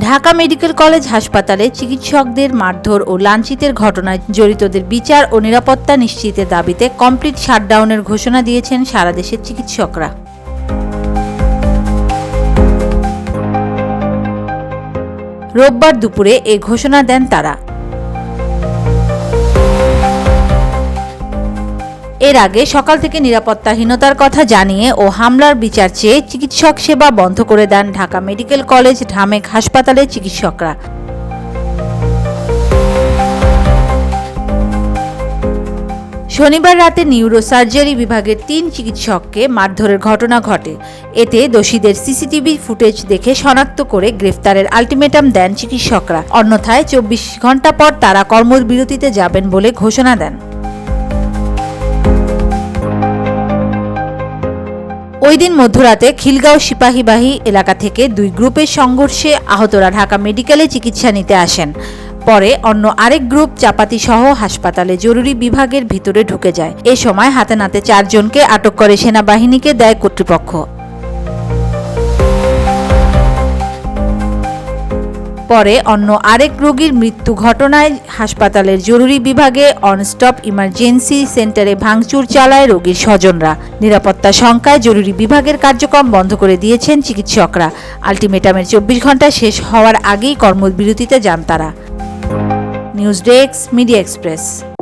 Dhaka medical college হাসপাতালে চিকিৎসকদের মারধর ও লাঞ্ছিতের ঘটনায় জড়িতদের বিচার ও নিরাপত্তা নিশ্চিতের দাবিতে কমপ্লিট শাটডাউনের ঘোষণা দিয়েছেন সারা দেশের চিকিৎসকরা। রোববার দুপুরে এ ঘোষণা দেন তারা। এর আগে সকাল থেকে নিরাপত্তাহীনতার কথা জানিয়ে ও হামলার বিচার চেয়ে চিকিৎসক সেবা বন্ধ করে দেন ঢাকা মেডিকেল কলেজ ঢামেক হাসপাতালের চিকিৎসকরা। শনিবার রাতে নিউরোসার্জারি বিভাগের তিন চিকিৎসককে মারধরের ঘটনা ঘটে। এতে দোষীদের সিসিটিভি ফুটেজ দেখে শনাক্ত করে গ্রেফতারের আলটিমেটাম দেন চিকিৎসকরা। অন্যথায় চব্বিশ ঘণ্টা পর তারা কর্মবিরতিতে যাবেন বলে ঘোষণা দেন। ওই দিন মধ্যরাতে খিলগাঁও সিপাহীবাহী এলাকা থেকে দুই গ্রুপের সংঘর্ষে আহতরা ঢাকা মেডিকেলে চিকিৎসা নিতে আসেন। পরে অন্য আরেক গ্রুপ চাপাতি সহ হাসপাতালে জরুরি বিভাগের ভিতরে ঢুকে যায়। এ সময় হাতে নাতে চারজনকে আটক করে সেনাবাহিনীকে দেয় কর্তৃপক্ষ। পরে অন্য আরেক রোগীর মৃত্যু ঘটনায় হাসপাতালের জরুরি বিভাগে অনস্টপ ইমার্জেন্সি সেন্টারে ভাঙচুর চালায় রোগীর স্বজনরা। নিরাপত্তা শঙ্কায় জরুরি বিভাগের কার্যক্রম বন্ধ করে দিয়েছেন চিকিৎসকরা। আলটিমেটামের চব্বিশ ঘণ্টা শেষ হওয়ার আগেই কর্মবিরতিতে যান তারা। News desk, media express.